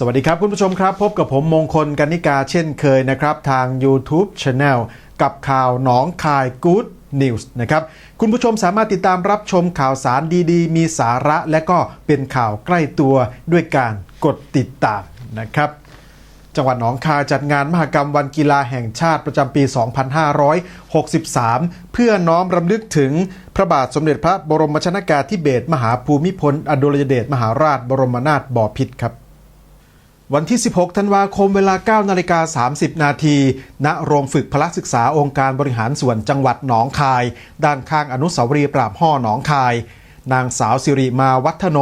สวัสดีครับคุณผู้ชมครับ พบกับผมมงคลกันนิกาเช่นเคยนะครับ ทาง YouTube Channel กับข่าวหนองคาย Good News นะครับ คุณผู้ชมสามารถติดตามรับชมข่าวสารดีๆ มีสาระและก็เป็นข่าวใกล้ตัวด้วยการกดติดตามนะครับจังหวัดหนองคายจัดงานมหกรรมวันกีฬาแห่งชาติประจำปี 2563 เพื่อน้อมรำลึกถึงพระบาทสมเด็จพระบรมชนากาธิเบศรมหาภูมิพลอดุลยเดชมหาราชบรมนาถบพิตรครับ วันที่ 16 ธันวาคมเวลา 9 นาฬิกา 30 นาที ณ โรงฝึกพละศึกษาองค์การบริหารส่วนจังหวัดหนองคาย ด้านข้างอนุสาวรีย์ปราบห่อหนองคาย นางสาวสิริมาวัฒโน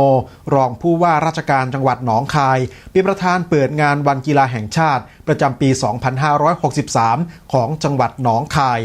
รองผู้ว่าราชการจังหวัดหนองคาย เป็นประธานเปิดงานวันกีฬาแห่งชาติ ประจำปี 2563 ของจังหวัดหนองคาย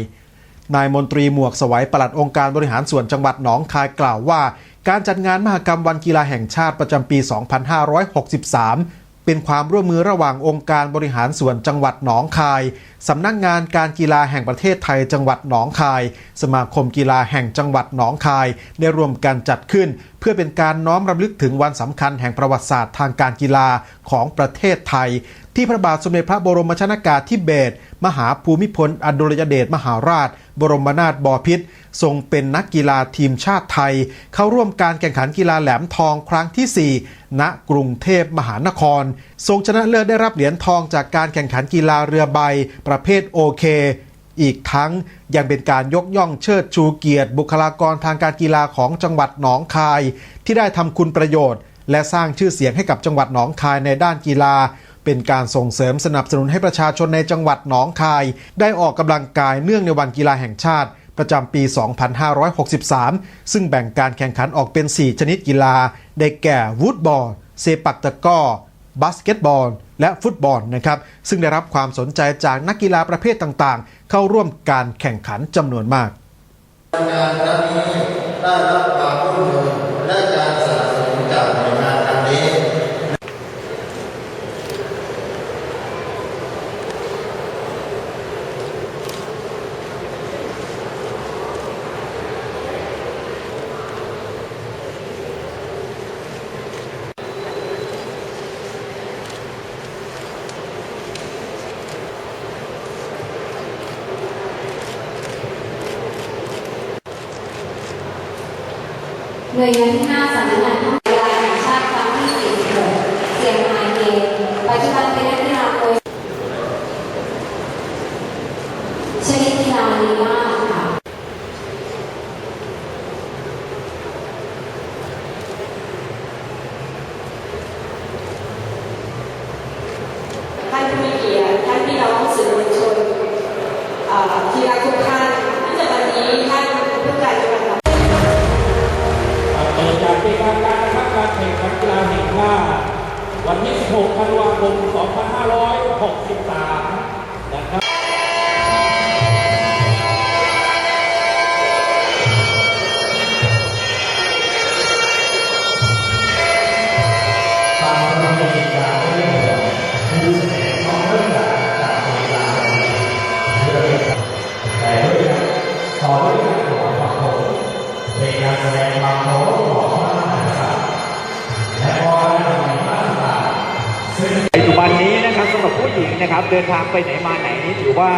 นายมนตรีหมวกสวัยปลัดองค์การบริหารส่วนจังหวัดหนองคายกล่าวว่า การจัดงานมหกรรมวันกีฬาแห่งชาติประจำปี 2563 เป็นความร่วมมือระหว่างองค์การบริหารส่วนจังหวัดหนองคาย สำนักงานการกีฬาแห่งประเทศไทยจังหวัดหนองคาย สมาคมกีฬาแห่งจังหวัดหนองคาย ได้ร่วมกันจัดขึ้น เพื่อเป็นการน้อมรำลึกถึงวันสำคัญแห่งประวัติศาสตร์ทางการกีฬาของประเทศไทย ที่พระบาทสมเด็จพระบรมชนากาธิเบศรมหาภูมิพลอดุลยเดชมหาราช บรมนาถบพิตร ทรงเป็นนักกีฬาทีมชาติไทย เข้าร่วมการแข่งขันกีฬาแหลมทองครั้งที่ 4 ณ กรุงเทพมหานคร ทรงชนะเลิศได้รับเหรียญทองจากการแข่งขันกีฬาเรือใบ ประเภทโอเค อีกทั้งยังเป็นการยกย่องเชิดชูเกียรติ บุคลากรทางการกีฬาของจังหวัดหนองคาย ที่ได้ทำคุณประโยชน์ และสร้างชื่อเสียงให้กับจังหวัดหนองคายในด้านกีฬาเป็นการส่งเสริมสนับสนุนให้ประชาชนในจังหวัดหนองคาย ได้ออกกำลังกายเนื่องในวันกีฬาแห่งชาติ ประจำปี 2563 ซึ่งแบ่งการแข่งขันออกเป็น 4 ชนิดกีฬา ได้แก่วูดบอล เซปักตะก้อบาสเกตบอล และฟุตบอลนะครับ ซึ่งได้รับความสนใจจากนักกีฬาประเภทต่างๆ เข้าร่วมการแข่งขันจำนวนมาก งานครั้งนี้ได้รับความร่วมมือและการสนับสนุนจากหน่วยงานดังนี้ หน่วยงานที่5สำนักงานกีฬาแห่งชาติครั้งที่46เสียงไฮเกมปัจจุบันเป็นนักกีฬาโค้ชชนิดกีฬาลีลาค่ะท่านผู้มีเกียรติท่านพี่น้องสื่อมวลชนเอ่อที่รักทุกท่านที่จะวันนี้ท่านผู้การจังหวัดหน ปิกเป็นการการนะครับการแข่งขันกีฬาแห่งชาติวันที่ 16 ธันวาคม 2563 นะครับ นะครับ เดินทางไปไหนมาไหนนี้ถือว่า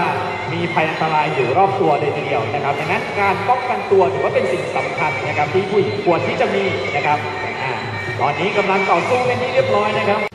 มีภัยอันตรายอยู่รอบตัวเลยทีเดียวนะครับดังนั้นการป้องกันตัวถือว่าเป็นสิ่งสำคัญนะครับ ที่ผู้หญิงควรที่จะมีนะครับอ่าตอนนี้กำลังต่อสู้เป็นที่เรียบร้อยนะครับ